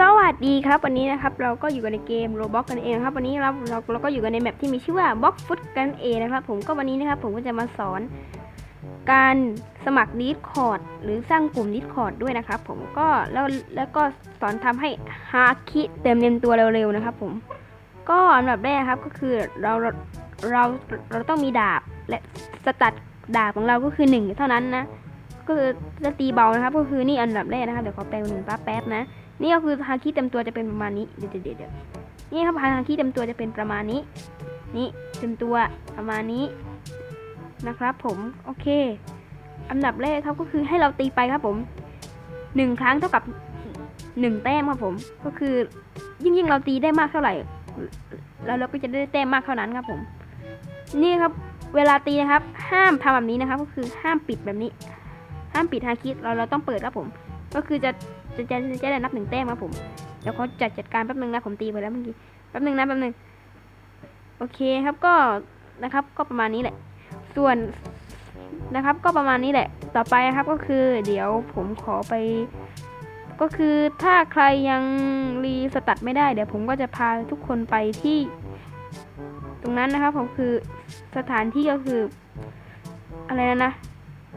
สวัสดีครับวันนี้นะครับเราก็อยู่กันในเกม Roblox กันเองครับวันนี้เราเราเราก็อยู่กันในแมปที่มีชื่อว่า Box Foot กันเองนะครับผมก็วันนี้นะครับผมก็จะมาสอน การสมัคร Discord หรือสร้างกลุ่ม Discord ด้วยนะครับผมก็แล้วแล้วก็สอนทำให้ฮาคิเต็มเต็มตัวเร็วๆนะครับผมก็อันดับแรกครับก็คือเราเราเราเราต้องมีดาบและสตัดดาบของเราก็คือหนึ่งเท่านั้นนะก็คือจะตีเบานะครับก็คือนี่อันดับแรกนะครับเดี๋ยวขอแปลหนึ่งแป๊บนะ นี่ก็คือฮาคิเต็มตัวจะเป็นประมาณนี้เดี๋ยวเดี๋ยวเดี๋ยวนี่ครับฮาคิเต็มตัวจะเป็นประมาณนี้ นี่เต็มตัวประมาณนี้นะครับผม โอเค อันดับแรกครับก็คือให้เราตีไปครับผมหนึ่งครั้งเท่ากับหนึ่งแต้มครับผม ก็คือยิ่งยิ่งเราตีได้มากเท่าไหร่ แล้วเราก็จะได้แต้มมากเท่านั้นครับผม นี่ครับ เวลาตีนะครับ ห้ามทำแบบนี้นะครับ ก็คือห้ามปิดแบบนี้ ห้ามปิดฮาคิเราเราต้องเปิดครับผม ก็คือจะ จะจะจะได้นับหนึ่งแต้มครับผม เดี๋ยวเขาจัดจัดการแป๊บนึงนะผมตีไปแล้วเมื่อกี้แป๊บนึงนะแป๊บนึงโอเคครับก็นะครับก็ประมาณนี้แหละ ส่วนนะครับก็ประมาณนี้แหละ ต่อไปนะครับก็คือ เดี๋ยวผมขอไป ก็คือถ้าใครยังรีสตัดไม่ได้ เดี๋ยวผมก็จะพาทุกคนไปที่ ตรงนั้นนะครับผมคือสถานที่ก็คือ อะไรนะนะ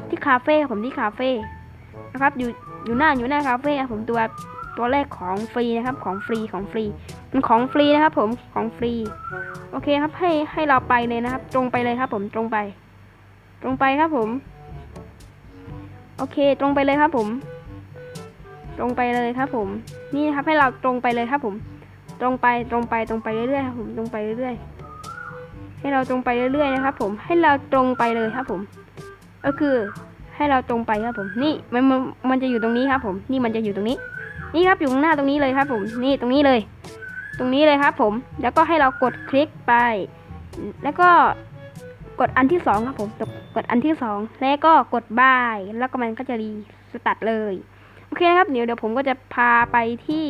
ที่คาเฟ่ผมที่คาเฟ่นะครับอยู่ อยู่หน้าอยู่หน้าคาเฟ่ครับผมตัวตัวแรกของฟรีนะครับของฟรีของฟรีมันของฟรีนะครับ ผมของฟรี โอเคครับให้ให้เราไปเลยนะครับ ตรงไปเลยครับ ผมตรงไป ตรงไปครับผม โอเคตรงไปเลยครับ ผม ตรงไปเลยครับ ผม นี่นะครับให้เราตรงไปเลยครับ ผม ตรงไปตรงไปตรงไปเรื่อยๆครับ ผมตรงไปเรื่อยๆให้เราตรงไปเรื่อยๆนะครับ ผมให้เราตรงไปเลยครับ ผม ก็คือ ให้เราตรงไปครับผม นี่มันมันมันจะอยู่ตรงนี้ครับ ผม นี่มันจะอยู่ตรงนี้ นี่ครับอยู่ข้างหน้าตรงนี้เลยครับ ผม นี่ตรงนี้เลย ตรงนี้เลยครับ ผม แล้วก็ให้เรากดคลิกไป แล้วก็กดอันที่สองครับผมกดอันที่สองแล้วก็กดบาย แล้วก็มันก็จะรีสตัดเลยโอเคนะครับเดี๋ยวเดี๋ยวผมก็จะพาไปที่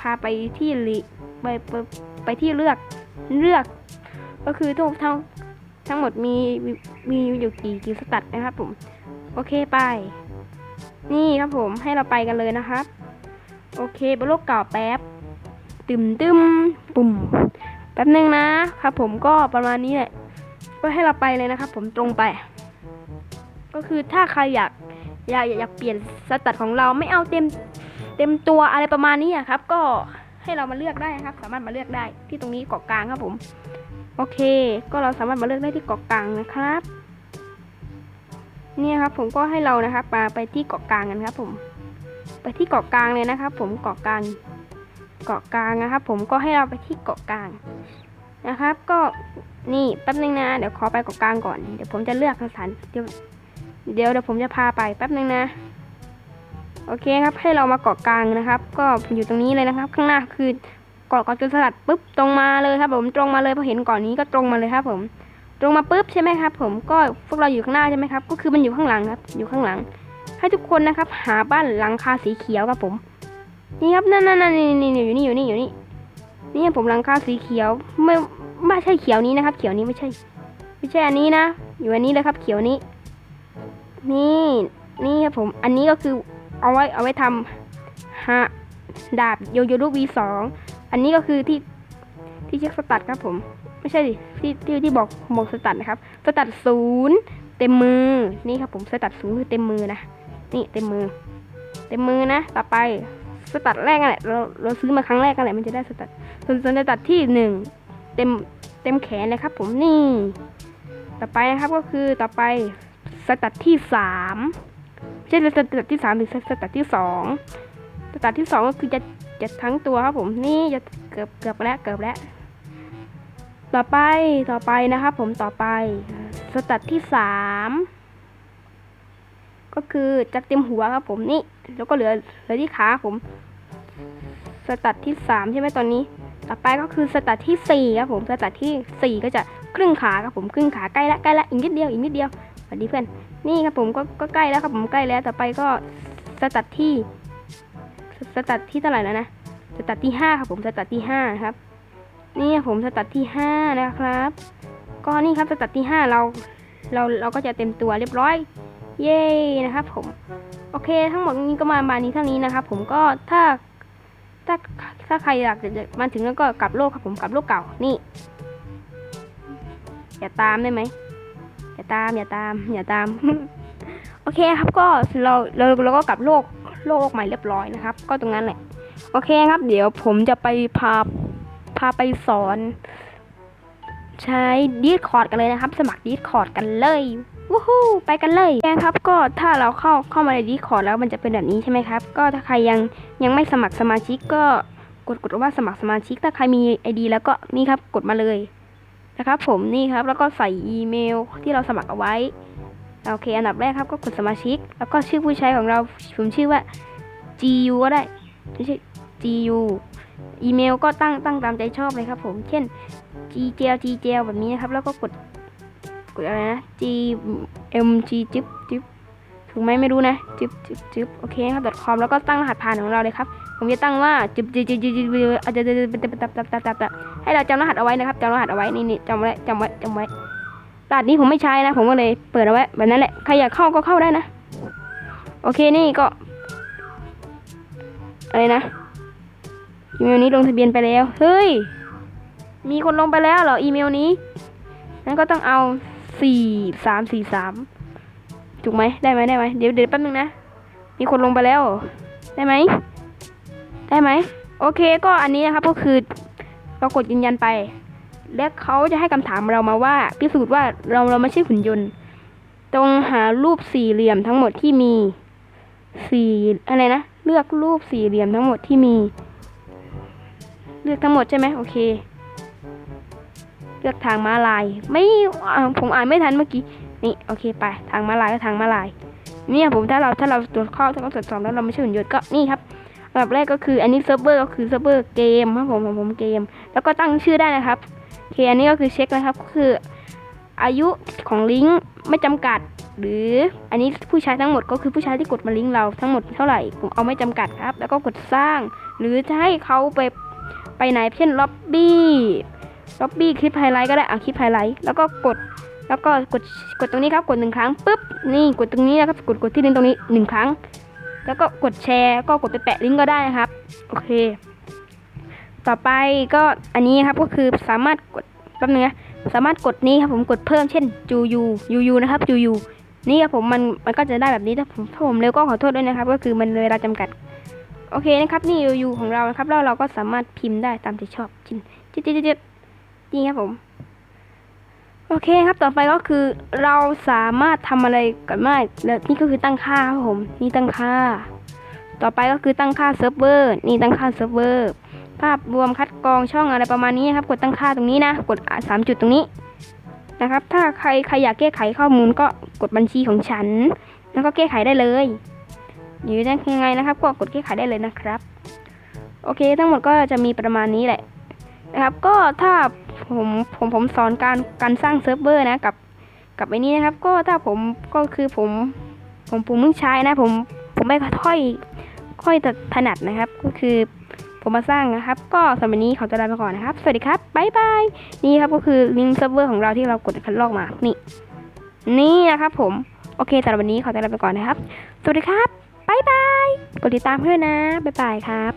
พาไปที่รีไปไปไปที่เลือกเลือก ก็คือทุกทั้งทั้งหมดมีมีอยู่กี่กี่สตัดนะครับผม โอเคไป นี่ครับผมให้เราไปกันเลยนะครับ โอเคบนโลกเก่าแป๊บตึมตึมปุ่มแป๊บนึงนะครับ ผมก็ประมาณนี้แหละก็ให้เราไปเลยนะครับ ผมตรงไป ก็คือถ้าใครอยากอยากอยากเปลี่ยนสตัดของเราไม่เอาเต็มเต็มตัวอะไรประมาณนี้อะครับ ก็ให้เรามาเลือกได้นะครับ สามารถมาเลือกได้ที่ตรงนี้เกาะกลางครับผม โอเค ก็เราสามารถมาเลือกได้ที่เกาะกลางนะครับ เนี่ยครับผมก็ให้เรานะครับมาไปที่เกาะกลางกันครับผม ไปที่เกาะกลางเลยนะครับ ผมเกาะกลาง เกาะกลางนะครับ ผมก็ให้เราไปที่เกาะกลางนะครับ ก็นี่แป๊บนึงนะ เดี๋ยวขอไปเกาะกลางก่อนเดี๋ยวผมจะเลือกสถานเดี๋ยวเดี๋ยวเดี๋ยวผมจะพาไปแป๊บนึงนะโอเคครับให้เรามาเกาะกลางนะครับ ก็อยู่ตรงนี้เลยนะครับ ข้างหน้าคือเกาะเกาะจุลสลัดปุ๊บตรงมาเลยครับ ผมตรงมาเลยพอเห็นเก่อนนี้ก็ตรงมาเลยครับ ผม ตรงมาปุ๊บใช่ไหมครับ ผมก็พวกเราอยู่ข้างหน้าใช่ไหมครับ ก็คือมันอยู่ข้างหลังครับ อยู่ข้างหลัง ให้ทุกคนนะครับ หาบ้านหลังคาสีเขียวครับผม นี่ครับนั่นนั่นนี่นี่อยู่นี่อยู่นี่อยู่นี่นี่ผมหลังคาสีเขียวไม่ไม่ใช่เขียวนี้นะครับ เขียวนี้ไม่ใช่ ไม่ใช่อันนี้นะอยู่อันนี้เลยครับ เขียวนี้ นี่นี่ครับผมอันนี้ก็คือเอาไว้เอาไว้ทำฮะดาบโยโยรุวีสองอันนี้ก็คือที่ที่เช็คสตัดครับผม ไม่ใช่ดิที่ที่ที่บอกบอกสตัดนะครับสตัดศูนย์เต็มมือนี่ครับผมสตัดศูนย์คือเต็มมือนะนี่เต็มมือ เต็มมือนะ ต่อไปสตัดแรกนั่นแหละเราเราซื้อมาครั้งแรกกันแหละมันจะได้สตัดส่วนส่วนสตัดที่หนึ่งเต็มเต็มแขนเลยครับผมนี่ ต่อไปนะครับก็คือต่อไปสตัดที่สามไม่ใช่สตัดที่สามหรือสตัดที่สองสตัดที่สองก็คือจะจะทั้งตัวครับผมนี่จะเกือบเกือบแล้วเกือบแล้ว ต่อไปต่อไปนะครับผมต่อไปสตัดที่สามก็คือจะเต็มหัวครับผมนี่ แล้วก็เหลือเหลือที่ขาผมสตัดที่สามใช่ไหมตอนนี้ ต่อไปก็คือสตัดที่สี่ครับผมสตัดที่สี่ก็จะครึ่งขาครับผมครึ่งขาใกล้ละใกล้ละอีกนิดเดียวอีกนิดเดียวสวัสดีเพื่อนนี่ครับผมก็ก็ใกล้แล้วครับผมใกล้แล้วต่อไปก็สตัดที่สตัดที่เท่าไหร่แล้วนะสตัดที่ห้าครับผมสตัดที่ห้าครับ นี่ผมสตัดที่ห้านะครับ ก็นี่ครับสตัดที่ห้าเราเราเราก็จะเต็มตัวเรียบร้อย เย้นะครับ ผม โอเค ทั้งหมดนี้ก็มาบานนี้เท่านี้นะครับผมก็ถ้าถ้าถ้าใครอยากจะมาถึงแล้วก็กลับโลกครับผมกลับโลกเก่านี่ อย่าตามได้ไหมอย่าตามอย่าตามอย่าตาม โอเคครับก็เราเราเราก็กลับโลกโลกใหม่เรียบร้อยนะครับ ก็ตรงนั้นแหละ โอเคครับ เดี๋ยวผมจะไปพาาไปสอน ใช้ดีดคอร์ดกันเลยนะครับ สมัครดีดคอร์ดกันเลยวู้ฮู้ไปกันเลยแกครับก็ถ้าเราเข้าเข้ามาในดีดคอร์ดแล้วมันจะเป็นแบบนี้ใช่ไหมครับ ก็ถ้าใครยังยังไม่สมัครสมาชิกก็กดกดว่าสมัครสมาชิก ถ้าใครมีไอดีแล้วก็นี่ครับกดมาเลยนะครับ ผมนี่ครับแล้วก็ใส่อีเมลที่เราสมัครเอาไว้โอเค อันดับแรกครับก็กดสมาชิก แล้วก็ชื่อผู้ใช้ของเราผมชื่อว่า GU ก็ได้ไม่ใช่ GU อีเมลก็ตั้งตั้งตามใจชอบเลยครับผม เช่น ggl ggl แบบนี้นะครับ แล้วก็กด กดอะไรนะ g m g จิบจิบถูกไหมไม่รู้นะจิบจิบจิบโอเคครับ .com แล้วก็ตั้งรหัสผ่านของเราเลยครับ ผมจะตั้งว่าจิบจิบจิบจิบจิบอาจจะตับตับตับตับตับให้เราจำรหัสเอาไว้นะครับจำรหัสเอาไว้นี่นี่จำไว้จำไว้จำไว้รหัสนี้ผมไม่ใช้นะ ผมก็เลยเปิดเอาไว้แบบนั้นแหละใครอยากเข้าก็เข้าได้นะ โอเคนี่ก็อะไรนะ อีเมลนี้ลงทะเบียนไปแล้ว เฮ้ย มีคนลงไปแล้วเหรออีเมลนี้นั้นก็ต้องเอาสี่สามสี่สามถูกไหมได้ไหมได้ไหมเดี๋ยวเดี๋ยวแป๊บนึงนะ มีคนลงไปแล้ว ได้ไหมได้ไหมโอเคก็อันนี้นะครับก็คือเรากดยืนยันไป และเขาจะให้คำถามเรามาว่า พิสูจน์ว่าเราเราไม่ใช่หุ่นยนต์ตรงหารูปสี่เหลี่ยมทั้งหมดที่มีสี่อะไรนะ เลือกรูปสี่เหลี่ยมทั้งหมดที่มี เลือกทั้งหมดใช่ไหมโอเค เลือกทางม้าลาย ไม่ผมอ่านไม่ทันเมื่อกี้นี่โอเคไป ทางม้าลายก็ทางม้าลาย เนี่ยผมถ้าเราถ้าเราตรวจข้อถ้าเราตรวจสอบแล้วเราไม่ใช่หุ่นยนต์ก็นี่ครับอันดับแรกก็คืออันนี้เซิร์ฟเวอร์ก็คือเซิร์ฟเวอร์เกมครับผมของผมเกม แล้วก็ตั้งชื่อได้นะครับโอเคอันนี้ก็คือเช็คนะครับก็คือ อายุของลิงก์ไม่จำกัด หรืออันนี้ผู้ใช้ทั้งหมดก็คือผู้ใช้ที่กดมาลิงก์เราทั้งหมดเท่าไหร่ผมเอาไม่จำกัดครับ แล้วก็กดสร้าง หรือจะให้เขาไป ไปไหน เช่นล็อบบี้ล็อบบี้คลิปไฮไลท์ก็ได้อะคลิปไฮไลท์แล้วก็กดแล้วก็กดกดตรงนี้ครับกดหนึ่งครั้งปุ๊บนี่กดตรงนี้นะครับกดกดที่ลิงก์ตรงนี้หนึ่งครั้ง แล้วก็กดแชร์ ก็กดไปแปะลิงก์ก็ได้นะครับโอเค ต่อไปก็อันนี้ครับก็คือสามารถกดแป๊บนึงนะสามารถกดนี้ครับผมกดเพิ่มเช่นจูยูยูยูนะครับจูยูนี่ครับผมมันมันก็จะได้แบบนี้ถ้าผมถ้าผมเร็วก็ขอโทษด้วยนะครับ ก็คือมันเวลาจำกัด โอเคนะครับนี่ยูยูของเรานะครับแล้วเราก็สามารถพิมพ์ได้ตามที่ชอบจินจิ๊ดจิ๊ดจิ๊ดนี่ครับผม โอเคครับต่อไปก็คือเราสามารถทำอะไรกันได้แล้วนี่ก็คือตั้งค่าครับผม นี่ตั้งค่า ต่อไปก็คือตั้งค่าเซิร์ฟเวอร์นี่ตั้งค่าเซิร์ฟเวอร์ภาพรวมคัดกรองช่องอะไรประมาณนี้นครับ กดตั้งค่าตรงนี้นะ กดสามจุดตรงนี้นะครับ ถ้าใครใครอยากแก้ไขข้อมูลก็กดบัญชีของฉัน แล้วก็แก้ไขได้เลย หรือจะยังไงนะครับ ก็กดแก้ไขได้เลยนะครับ โอเค ทั้งหมดก็จะมีประมาณนี้แหละนะครับ ก็ถ้าผมผมผมสอนการการสร้างเซิร์ฟเวอร์นะกับกับไอ้นี้นะครับ ก็ถ้าผมก็คือผม ผมผมเพิ่งใช้นะ ผมผมไม่ค่อยค่อยถนัดนะครับ ก็คือผมมาสร้างนะครับ ก็สำหรับนนี้ขอตัวลาไปก่อนนะครับ สวัสดีครับบ๊ายบาย นี่ครับก็คือลิงก์เซิร์ฟเวอร์ของเราที่เรากดคัดลอกมา นี่ นี่นะครับผม โอเคสำหรับวันนี้ขอตัวลาไปก่อนนะครับ สวัสดีครับ บายบาย กดติดตามเพื่อนนะ บ๊ายบายครับ